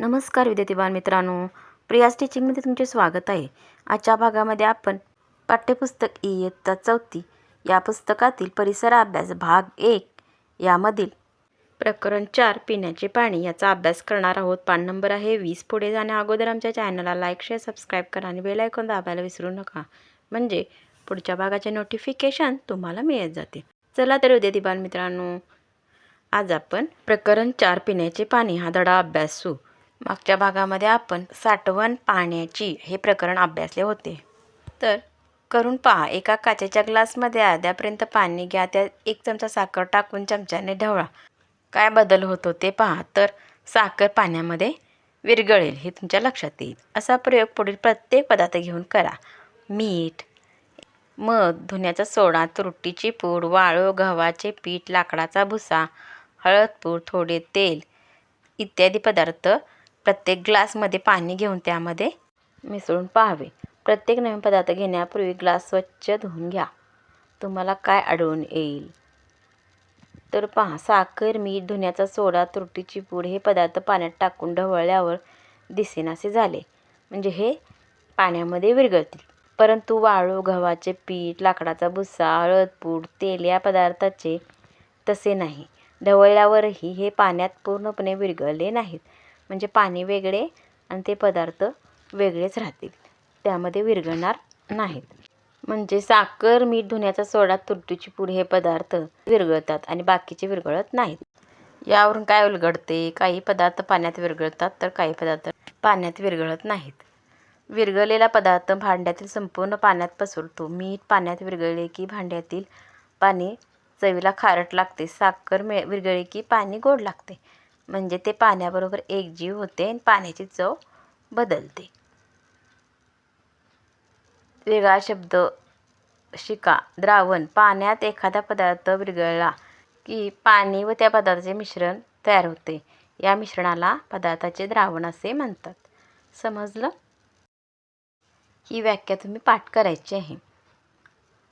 नमस्कार विद्यार्थी बालमित्रांनो. प्रियाज टीचिंगमध्ये तुमचे स्वागत आहे. आजच्या भागामध्ये आपण पाठ्यपुस्तक इयत्ता चौथी या पुस्तकातील परिसर अभ्यास भाग एक यामधील प्रकरण चार पिण्याचे पाणी याचा अभ्यास करणार आहोत. पान नंबर आहे वीस. पुढे जाण्या अगोदर आमच्या चॅनलला लाईक शेअर सबस्क्राईब करा आणि बेल ऐकून दाबायला विसरू नका. म्हणजे पुढच्या भागाचे नोटिफिकेशन तुम्हाला मिळत जाते. चला तर विद्यार्थी बालमित्रांनो आज आपण प्रकरण चार पिण्याचे पाणी हा धडा अभ्यासू मागच्या भागामध्ये आपण साठवण पाण्याची हे प्रकरण अभ्यासले होते. तर करून पहा एका काचेच्या ग्लासमध्ये अर्ध्यापर्यंत पाणी घ्या त्यात एक चमचा साखर टाकून चमच्याने ढवळा. काय बदल होतो ते पहा तर साखर पाण्यामध्ये विरघळेल हे तुमच्या लक्षात येईल. असा प्रयोग पुढील प्रत्येक पदार्थ घेऊन करा. मीठ मध धुण्याचा सोडा तुरटीची पूड वाळू गव्हाचे पीठ लाकडाचा भुसा हळद पूड थोडे तेल इत्यादी पदार्थ प्रत्येक ग्लासमध्ये पाणी घेऊन त्यामध्ये मिसळून पाहावे. प्रत्येक नवीन पदार्थ घेण्यापूर्वी ग्लास स्वच्छ धुवून घ्या. तुम्हाला काय आढळून येईल? तर पहा साखर मीठ धुण्याचा सोडा तुरटीची पूड हे पदार्थ पाण्यात टाकून ढवळल्यावर दिसेनासे झाले. म्हणजे हे पाण्यामध्ये विरघळतील. परंतु वाळू गव्हाचे पीठ लाकडाचा भुसा हळद पूड तेल या पदार्थाचे तसे नाही. ढवळल्यावरही हे पाण्यात पूर्णपणे विरघळले नाहीत. म्हणजे पाणी वेगळे आणि ते पदार्थ वेगळेच राहतील. त्यामध्ये विरघळणार नाहीत. म्हणजे साखर मीठ धुण्याचा सोडा तुरटीची पूड हे पदार्थ विरघळतात आणि बाकीचे विरघळत नाहीत. यावरून काय उलगडते? काही पदार्थ पाण्यात विरघळतात तर काही पदार्थ पाण्यात विरघळत नाहीत. विरघळलेला पदार्थ भांड्यातील संपूर्ण पाण्यात पसरतो. मीठ पाण्यात विरघळले की भांड्यातील पाणी चवीला खारट लागते. साखर मे विरघळले की पाणी गोड लागते. म्हणजे ते पाण्याबरोबर एकजीव होते आणि पाण्याची चव बदलते. वेगळा शब्द शिका. द्रावण. पाण्यात एखादा पदार्थ विरघळला की पाणी व त्या पदार्थाचे मिश्रण तयार होते. या मिश्रणाला पदार्थाचे द्रावण असे म्हणतात. समजलं? ही व्याख्या तुम्ही पाठ करायची आहे.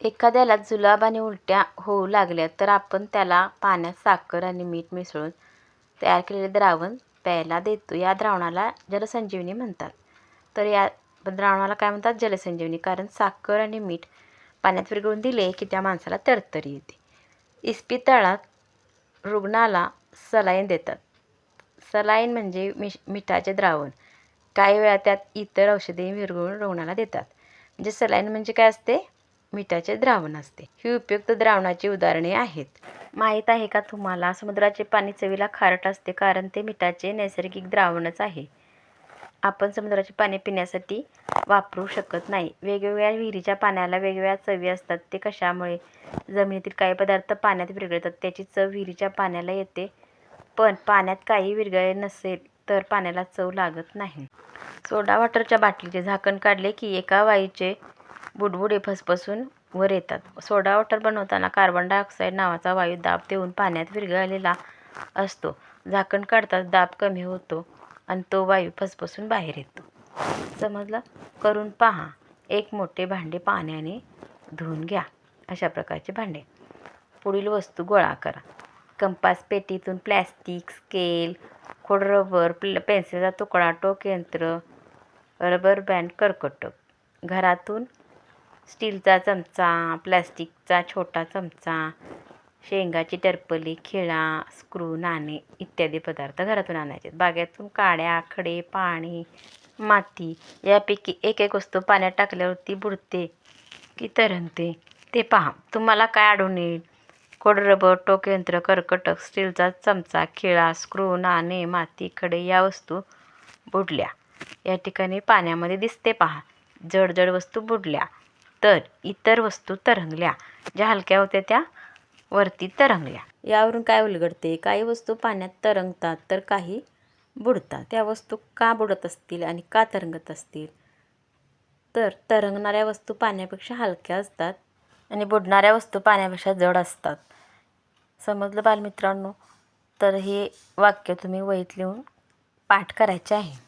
एखाद्याला जुलाब आणि उलट्या होऊ लागल्या तर आपण त्याला पाण्यात साखर आणि मीठ मिसळून तयार केलेले द्रावण प्यायला देतो. या द्रावणाला जलसंजीवनी म्हणतात. तर या द्रावणाला काय म्हणतात? जलसंजीवनी. कारण साखर आणि मीठ पाण्यात विरघळून दिले की त्या माणसाला तरतरी येते. इस्पितळात रुग्णाला सलाईन देतात. सलाईन म्हणजे मिश मिठाचे द्रावण. काही वेळा त्यात इतर औषधे विरघळून रुग्णाला देतात. म्हणजे सलाईन म्हणजे काय असते? मिठाचे द्रावण असते. ही उपयुक्त द्रावणाची उदाहरणे आहेत. माहीत आहे का तुम्हाला? समुद्राचे पाणी चवीला खारट असते कारण ते मिठाचे नैसर्गिक द्रावणच आहे. आपण समुद्राचे पाणी पिण्यासाठी वापरू शकत नाही. वेगवेगळ्या विहिरीच्या पाण्याला वेगवेगळ्या चवी असतात. ते कशामुळे? जमिनीतील काही पदार्थ पाण्यात विरघळतात. त्याची चव विहिरीच्या पाण्याला येते. पण पाण्यात काही विरघळले नसेल तर पाण्याला चव लागत नाही. सोडा वॉटरच्या बाटलीचे झाकण काढले की एका वाईचे बुडबुडे फसफसून वर येतात. सोडा वॉटर बनवताना कार्बन डायऑक्साईड नावाचा वायू दाब देऊन पाण्यात विरघळलेला असतो. झाकण काढताच दाब कमी होतो आणि तो वायू फसफसून बाहेर येतो. समजलं? करून पहा. एक मोठे भांडे पाण्याने धुवून घ्या. अशा प्रकारचे भांडे. पुढील वस्तू गोळा करा. कंपास पेटीतून प्लॅस्टिक स्केल खोड रबर प्ल पेन्सिलचा तुकडा टोक यंत्र रबर बँड कर्कटक. घरातून स्टीलचा चमचा प्लॅस्टिकचा छोटा चमचा शेंगाची टरपली खिळा स्क्रू नाणे इत्यादी पदार्थ घरातून आणायचे. बागेतून काड्या खडे पाणी माती यापैकी एक एक वस्तू पाण्यात टाकल्यावरती बुडते की तरंगते ते पहा. तुम्हाला काय आढळून येईल? कोडरबर टोकयंत्र कर्कटक स्टीलचा चमचा खिळा स्क्रू नाणे माती खडे या वस्तू बुडल्या. या ठिकाणी पाण्यामध्ये दिसते पहा. जड जड वस्तू बुडल्या. तर इतर वस्तू तरंगल्या. ज्या हलक्या होत्या त्या वरती तरंगल्या. यावरून काय उलगडते? काही वस्तू पाण्यात तरंगतात तर काही बुडतात. त्या वस्तू का बुडत असतील आणि का तरंगत असतील? तर तरंगणाऱ्या वस्तू पाण्यापेक्षा हलक्या असतात आणि बुडणाऱ्या वस्तू पाण्यापेक्षा जड असतात. समजलं बालमित्रांनो? तर हे वाक्य तुम्ही वहीत लिहून पाठ करायचे आहे.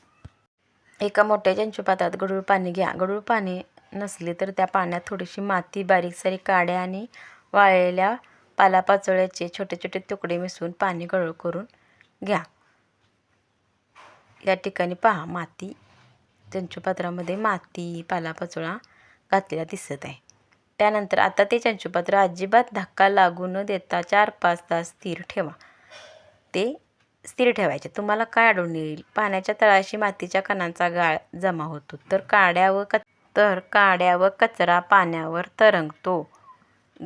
एका मोठ्या चंचुपात्रात गढूळ पाणी घ्या. गढूळ पाणी नसली तर त्या पाण्यात थोडीशी माती बारीकसारीक काड्या आणि वाळलेल्या पालापाचोळ्याचे छोटे छोटे तुकडे मिसळून पाणी गळ करून घ्या. या ठिकाणी पहा माती चंचूपात्रामध्ये माती पालापाचोळा घातलेला दिसत आहे. त्यानंतर आता ते चंचूपात्र अजिबात धक्का लागू न देता चार पाच तास स्थिर ठेवा. ते स्थिर ठेवायचे. तुम्हाला काय आढळून येईल? पाण्याच्या तळाशी मातीच्या कणांचा गाळ जमा होतो. तर काड्या व क तर काड्या व कचरा पाण्यावर तरंगतो.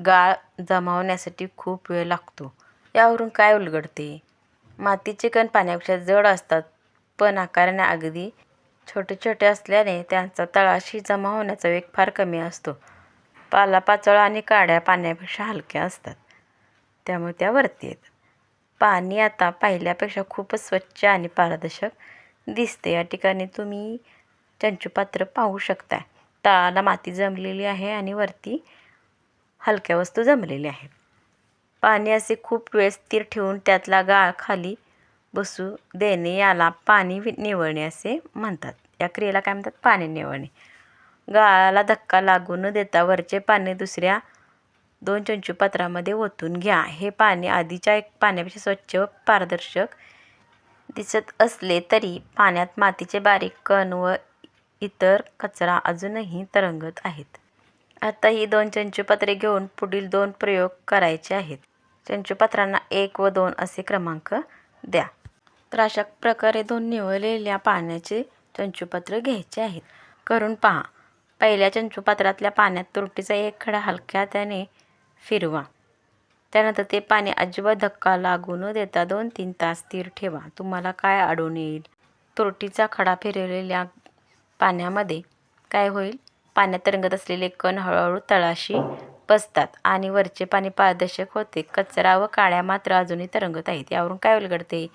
गाळ जमावण्यासाठी खूप वेळ लागतो. यावरून काय उलगडते? मातीचे कण पाण्यापेक्षा जड असतात पण आकाराने अगदी छोटे छोटे असल्याने त्यांचा तळाशी जमा होण्याचा वेग फार कमी असतो. पालापाचोळा आणि काड्या पाण्यापेक्षा हलक्या असतात. त्यामुळे त्या वरती येतात. पाणी आता पाहिल्यापेक्षा खूपच स्वच्छ आणि पारदर्शक दिसते. या ठिकाणी तुम्ही चंचुपात्र पाहू शकता तळाला माती जमलेली आहे आणि वरती हलक्या वस्तू जमलेल्या आहेत. पाणी असे खूप वेळ स्थिर ठेवून त्यातला गाळ खाली बसू देणे याला पाणी वि- निवळणे असे म्हणतात. या क्रियेला काय म्हणतात? पाणी निवळणे. गाळाला धक्का लागू न देता वरचे पाणी दुसऱ्या दोन चंचू पात्रामध्ये ओतून घ्या. हे पाणी आधीच्या एक पाण्यापेक्षा स्वच्छ व पारदर्शक दिसत असले तरी पाण्यात मातीचे बारीक कण व इतर कचरा अजूनही तरंगत आहेत. आता ही दोन चंचुपात्रे घेऊन पुढील दोन प्रयोग करायचे आहेत. चंचुपात्रांना एक व दोन असे क्रमांक द्या. तर अशा प्रकारे दोन निवळलेल्या पाण्याचे चंचुपात्र घ्यायचे आहेत. करून पहा. पहिल्या चंचुपात्रातल्या पाण्यात तुरटीचा एक खडा हलक्या त्याने फिरवा. त्यानंतर ते पाणी अजिबात धक्का लागू न देता दोन तीन तास स्थिर ठेवा. तुम्हाला काय आढळून येईल? तुरटीचा खडा फिरवलेल्या पाण्यामध्ये काय होईल? पाण्यात तरंगत असलेले कण हळूहळू तळाशी बसतात आणि वरचे पाणी पारदर्शक होते. कचरा व काळ्या मात्र अजूनही तरंगत आहेत. यावरून काय उलगडते?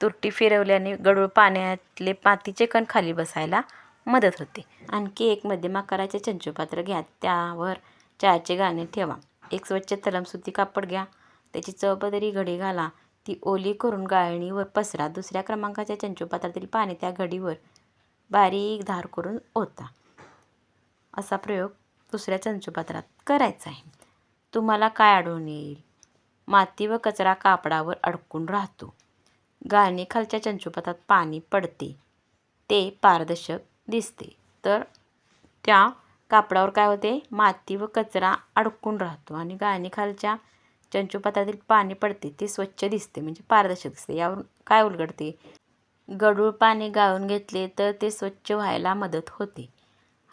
तुरटी फिरवल्याने गडूळ पाण्यातले मातीचे कण खाली बसायला मदत होते. आणखी एक मध्यम आकाराचे घ्या. त्यावर चहाचे गाणे ठेवा. एक स्वच्छ तलमसुती कापड घ्या. त्याची चौपदरी घडी घाला. ती ओली करून गाळणीवर पसरा. दुसऱ्या क्रमांकाच्या चंचूपात्रातील पाणी त्या घडीवर बारीक धार करून ओता. असा प्रयोग दुसऱ्या चंचुपात्रात करायचा आहे. तुम्हाला काय आढळून येईल? माती व कचरा कापडावर अडकून राहतो. गाळणी खालच्या चंचुपात्रात पाणी पडते. ते पारदर्शक दिसते. तर त्या कापडावर काय होते? माती व कचरा अडकून राहतो आणि गाळणीखालच्या चंचुपात्रातील पाणी पडते. ते स्वच्छ दिसते म्हणजे पारदर्शक दिसते. यावरून काय उलगडते? गढूळ पाणी गाळून घेतले तर ते स्वच्छ व्हायला मदत होते.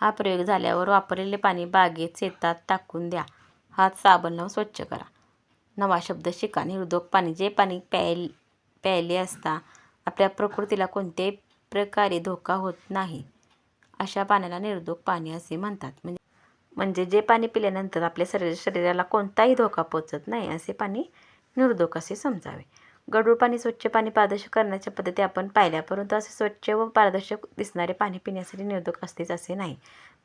हा प्रयोग झाल्यावर वापरलेले पाणी बागेत शेतात टाकून द्या. हात साबण लावून स्वच्छ करा. नवा शब्द शिका. निरोधक पाणी. जे पाणी प्यायल प्यायले असता आपल्या प्रकृतीला कोणत्याही प्रकारे धोका होत नाही. अशा पाण्याला निर्दोक पाणी असे म्हणतात. म्हणजे म्हणजे जे पाणी पिल्यानंतर आपल्या शरीर शरीराला कोणताही धोका पोचत नाही असे पाणी निर्दोक असे समजावे. गढूळ पाणी स्वच्छ पाणी पारदर्शक करण्याच्या पद्धती आपण पाहिल्या. परंतु असे स्वच्छ व पारदर्शक दिसणारे पाणी पिण्यासाठी निरोधक असतेच असे नाही.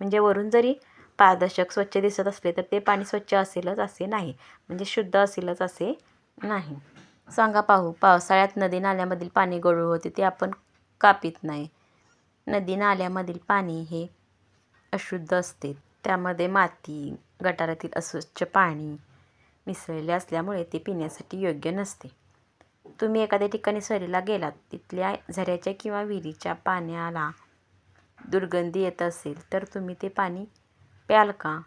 म्हणजे वरून जरी पारदर्शक स्वच्छ दिसत असले तर ते पाणी स्वच्छ असेलच असे नाही. म्हणजे शुद्ध असेलच असे नाही. सांगा पाहू पावसाळ्यात नदी नाल्यामधील पाणी गढूळ होते ते आपण कापित नाही. नदी नाल्यामधील पाणी हे अशुद्ध असते. त्यामध्ये माती गटारातील अस्वच्छ पाणी मिसळले असल्यामुळे ते पिण्यासाठी योग्य नसते. तुम्ही एखाद्या ठिकाणी सहलीला गेलात तिथल्या झऱ्याच्या किंवा विहिरीच्या पाण्याला दुर्गंधी येत असेल तर तुम्ही ते पाणी प्याल का?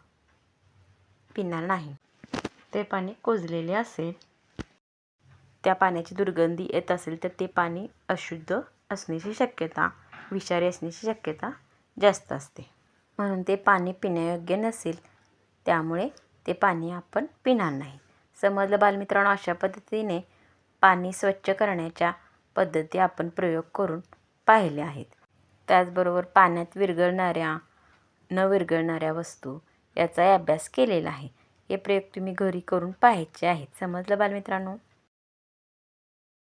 पिणार नाही. ते पाणी कुजलेले असेल त्या पाण्याची दुर्गंधी येत असेल तर ते पाणी अशुद्ध असण्याची शक्यता विषारी असण्याची शक्यता जास्त असते. म्हणून ते पाणी पिण्यायोग्य नसेल त्यामुळे ते पाणी आपण पिणार नाही. समजलं बालमित्रांनो? अशा पद्धतीने पाणी स्वच्छ करण्याच्या पद्धती आपण प्रयोग करून पाहिले आहेत. त्याचबरोबर पाण्यात विरघळणाऱ्या न विरघळणाऱ्या वस्तू याचाही अभ्यास केलेला आहे. हे प्रयोग तुम्ही घरी करून पाहायचे आहेत. समजलं बालमित्रांनो?